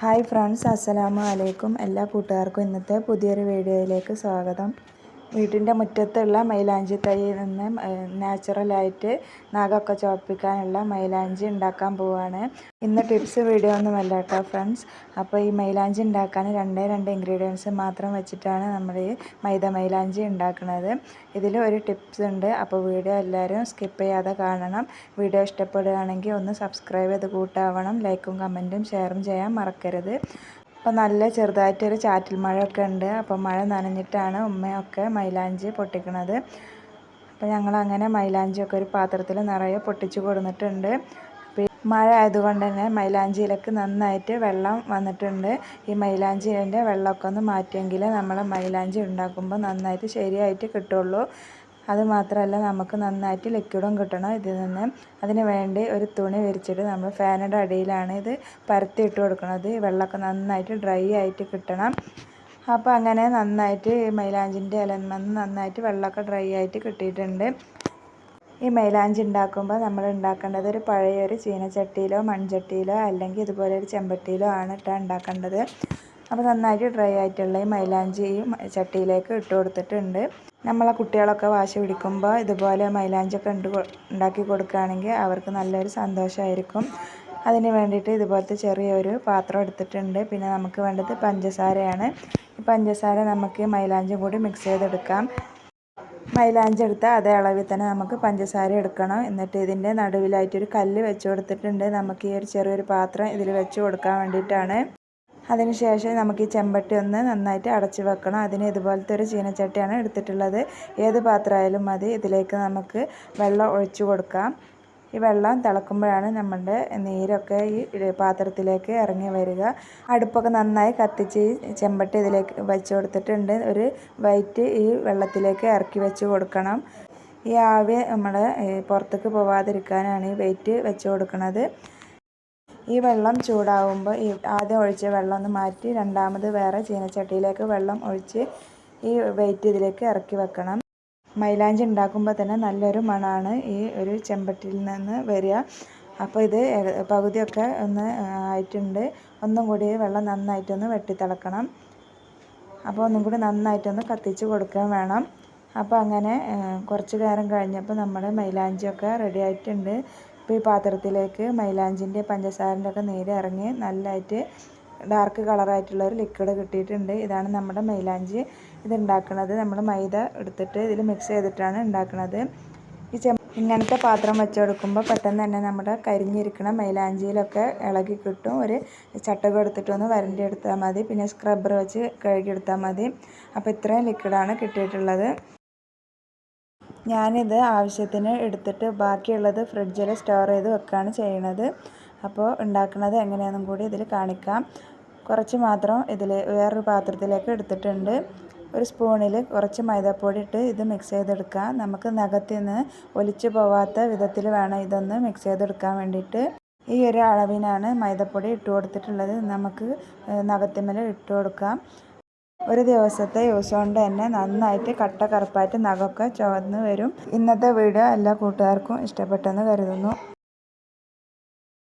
Hi friends അസ്സലാമു അലൈക്കും. എല്ലാ കൂട്ടുകാർക്കും ഇന്നത്തെ പുതിയൊരു വീഡിയോയിലേക്ക് സ്വാഗതം. വീട്ടിന്റെ മുറ്റത്തുള്ള മൈലാഞ്ചി തൈയിൽ നിന്ന് നാച്ചുറലായിട്ട് നഖമൊക്കെ ചുവപ്പിക്കാനുള്ള മൈലാഞ്ചി ഉണ്ടാക്കാൻ പോവുകയാണ് ഇന്ന് ടിപ്സ് വീഡിയോ ഒന്നുമല്ല കേട്ടോ ഫ്രണ്ട്സ്. അപ്പോൾ ഈ മൈലാഞ്ചി ഉണ്ടാക്കാൻ രണ്ടേ രണ്ട് ഇൻഗ്രീഡിയൻസ് മാത്രം വെച്ചിട്ടാണ് നമ്മൾ ഈ മൈദ മൈലാഞ്ചി ഉണ്ടാക്കുന്നത്. ഇതിൽ ഒരു ടിപ്സ് ഉണ്ട്. അപ്പോൾ വീഡിയോ എല്ലാവരും സ്കിപ്പ് ചെയ്യാതെ കാണണം. വീഡിയോ ഇഷ്ടപ്പെടുകയാണെങ്കിൽ ഒന്ന് സബ്സ്ക്രൈബ് ചെയ്ത് കൂട്ടാവണം. ലൈക്കും കമന്റും ഷെയറും ചെയ്യാൻ മറക്കരുത്. അപ്പോൾ നല്ല ചെറുതായിട്ടൊരു ചാറ്റൽ മഴയൊക്കെ ഉണ്ട്. അപ്പോൾ മഴ നനഞ്ഞിട്ടാണ് ഉമ്മയൊക്കെ മൈലാഞ്ചി പൊട്ടിക്കണത്. അപ്പോൾ ഞങ്ങളങ്ങനെ മൈലാഞ്ചിയൊക്കെ ഒരു പാത്രത്തിൽ നിറയെ പൊട്ടിച്ച് കൊടുത്തിട്ടുണ്ട് മഴ ആയതുകൊണ്ട് തന്നെ മൈലാഞ്ചിയിലേക്ക് നന്നായിട്ട് വെള്ളം വന്നിട്ടുണ്ട്. ഈ മൈലാഞ്ചിന്റെ വെള്ളമൊക്കെ ഒന്ന് മാറ്റിയെങ്കിൽ നമ്മൾ മൈലാഞ്ചി ഉണ്ടാക്കുമ്പോൾ നന്നായിട്ട് ശരിയായിട്ട് കിട്ടുള്ളൂ. അതുമാത്രമല്ല നമുക്ക് നന്നായിട്ട് ലിക്വിഡും കിട്ടണം ഇതിൽ നിന്ന്. അതിന് വേണ്ടി ഒരു തുണി വിരിച്ചിട്ട് നമ്മൾ ഫാനിന്റെ അടിയിലാണ് ഇത് പരത്തി ഇട്ട് കൊടുക്കുന്നത്. വെള്ളമൊക്കെ നന്നായിട്ട് ഡ്രൈ ആയിട്ട് കിട്ടണം. അപ്പോൾ അങ്ങനെ നന്നായിട്ട് ഈ മൈലാഞ്ചിന്റെ ഇലന്മന്ന് നന്നായിട്ട് വെള്ളമൊക്കെ ഡ്രൈ ആയിട്ട് കിട്ടിയിട്ടുണ്ട്. ഈ മൈലാഞ്ചി ഉണ്ടാക്കുമ്പോൾ നമ്മൾ ഉണ്ടാക്കേണ്ടത് ഒരു പഴയ ഒരു ചീനച്ചട്ടിയിലോ മൺചട്ടിയിലോ അല്ലെങ്കിൽ ഇതുപോലെ ഒരു ചെമ്പട്ടിയിലോ ആണ് ഇട്ടാണ് ഉണ്ടാക്കേണ്ടത്. അപ്പോൾ നന്നായിട്ട് ഡ്രൈ ആയിട്ടുള്ള ഈ മൈലാഞ്ചിയും ചട്ടിയിലേക്ക് ഇട്ട് കൊടുത്തിട്ടുണ്ട്. നമ്മളെ കുട്ടികളൊക്കെ വാശി പിടിക്കുമ്പോൾ ഇതുപോലെ മൈലാഞ്ചൊക്കെ ഉണ്ട് ഉണ്ടാക്കി കൊടുക്കുകയാണെങ്കിൽ അവർക്ക് നല്ലൊരു സന്തോഷമായിരിക്കും. അതിന് വേണ്ടിയിട്ട് ഇതുപോലത്തെ ചെറിയൊരു പാത്രം എടുത്തിട്ടുണ്ട്. പിന്നെ നമുക്ക് വേണ്ടത് പഞ്ചസാരയാണ്. ഈ പഞ്ചസാര നമുക്ക് മൈലാഞ്ചും കൂടി മിക്സ് ചെയ്തെടുക്കാം. മൈലാഞ്ചി എടുത്ത അതേ അളവിൽ തന്നെ നമുക്ക് പഞ്ചസാര എടുക്കണം. എന്നിട്ട് ഇതിന്റെ നടുവിലായിട്ടൊരു കല്ല് വെച്ച് കൊടുത്തിട്ടുണ്ട്. നമുക്ക് ഈ ഒരു ചെറിയൊരു പാത്രം ഇതിൽ വെച്ച് കൊടുക്കാൻ വേണ്ടിയിട്ടാണ്. അതിനുശേഷം നമുക്ക് ഈ ചെമ്പട്ടി ഒന്ന് നന്നായിട്ട് അടച്ചു വെക്കണം. അതിന് ഇതുപോലത്തെ ഒരു ചീനച്ചട്ടിയാണ് എടുത്തിട്ടുള്ളത്. ഏത് പാത്രമായാലും മതി. ഇതിലേക്ക് നമുക്ക് വെള്ളം ഒഴിച്ചു കൊടുക്കാം. ഈ വെള്ളം തിളക്കുമ്പോഴാണ് നമ്മുടെ നീരൊക്കെ ഈ പാത്രത്തിലേക്ക് ഇറങ്ങി വരിക. അടുപ്പൊക്കെ നന്നായി കത്തിച്ച് ചെമ്പട്ടി ഇതിലേക്ക് വെച്ച് കൊടുത്തിട്ടുണ്ട്. ഒരു വൈറ്റ് ഈ വെള്ളത്തിലേക്ക് ഇറക്കി വെച്ച് കൊടുക്കണം. ഈ ആവി നമ്മൾ പുറത്തേക്ക് പോവാതിരിക്കാനാണ് ഈ വെയിറ്റ് വെച്ച് കൊടുക്കുന്നത് ഈ വെള്ളം ചൂടാവുമ്പോൾ ഈ ആദ്യം ഒഴിച്ച വെള്ളം ഒന്ന് മാറ്റി രണ്ടാമത് വേറെ ചീനച്ചട്ടിയിലേക്ക് വെള്ളം ഒഴിച്ച് ഈ വെയിറ്റ് ഇതിലേക്ക് ഇറക്കി വെക്കണം. മൈലാഞ്ചി ഉണ്ടാക്കുമ്പോൾ തന്നെ നല്ലൊരു മണമാണ് ഈ ഒരു ചെമ്പട്ടിയിൽ നിന്ന് വരിക. അപ്പോൾ ഇത് പകുതിയൊക്കെ ഒന്ന് ആയിട്ടുണ്ട്. ഒന്നും കൂടി വെള്ളം നന്നായിട്ടൊന്ന് വെട്ടിത്തിളക്കണം. അപ്പോൾ ഒന്നും കൂടി നന്നായിട്ടൊന്ന് കത്തിച്ച് കൊടുക്കാൻ വേണം. അപ്പോൾ അങ്ങനെ കുറച്ച് നേരം കഴിഞ്ഞപ്പോൾ നമ്മുടെ മൈലാഞ്ചിയൊക്കെ റെഡി ആയിട്ടുണ്ട്. അപ്പോൾ ഈ പാത്രത്തിലേക്ക് മൈലാഞ്ചിന്റെ പഞ്ചസാരന്റെ ഒക്കെ നീര് ഇറങ്ങി നല്ലതായിട്ട് ഡാർക്ക് കളറായിട്ടുള്ള ഒരു ലിക്വിഡ് കിട്ടിയിട്ടുണ്ട്. ഇതാണ് നമ്മുടെ മൈലാഞ്ചി. ഇത് ഉണ്ടാക്കുന്നത് നമ്മൾ മൈദ എടുത്തിട്ട് ഇതിൽ മിക്സ് ചെയ്തിട്ടാണ് ഉണ്ടാക്കുന്നത്. ഈ ചെ ഇങ്ങനത്തെ പാത്രം വെച്ചെടുക്കുമ്പോൾ പെട്ടെന്ന് തന്നെ നമ്മുടെ കരിഞ്ഞിരിക്കണ മൈലാഞ്ചിയിലൊക്കെ ഇളകി കിട്ടും. ഒരു ചട്ടകം എടുത്തിട്ടൊന്ന് വരണ്ടി എടുത്താൽ മതി. പിന്നെ സ്ക്രബ്ബർ വെച്ച് കഴുകിയെടുത്താൽ മതി. അപ്പോൾ ഇത്രയും ലിക്വിഡാണ് കിട്ടിയിട്ടുള്ളത്. ഞാനിത് ആവശ്യത്തിന് എടുത്തിട്ട് ബാക്കിയുള്ളത് ഫ്രിഡ്ജിൽ സ്റ്റോർ ചെയ്ത് വെക്കുകയാണ് ചെയ്യണത്. അപ്പോൾ ഉണ്ടാക്കുന്നത് എങ്ങനെയാണെന്നും കൂടി ഇതിൽ കാണിക്കാം. കുറച്ച് മാത്രം ഇതിൽ വേറൊരു പാത്രത്തിലേക്ക് എടുത്തിട്ടുണ്ട്. ഒരു സ്പൂണിൽ കുറച്ച് മൈദപ്പൊടി ഇട്ട് ഇത് മിക്സ് ചെയ്തെടുക്കാം. നമുക്ക് നഖത്തിൽ നിന്ന് ഒലിച്ചു പോവാത്ത വിധത്തിൽ വേണം ഇതൊന്ന് മിക്സ് ചെയ്തെടുക്കാൻ വേണ്ടിയിട്ട്. ഈ ഒരു അളവിനാണ് മൈദപ്പൊടി ഇട്ട് കൊടുത്തിട്ടുള്ളത്. നമുക്ക് നഖത്തിന്മേൽ ഇട്ട് കൊടുക്കാം. ഒരു ദിവസത്തെ യൂസ് കൊണ്ട് തന്നെ നന്നായിട്ട് കട്ട കറുപ്പായിട്ട് നഖമൊക്കെ ചുവന്ന് വരും. ഇന്നത്തെ വീഡിയോ എല്ലാ കൂട്ടുകാർക്കും ഇഷ്ടപ്പെട്ടെന്ന് കരുതുന്നു.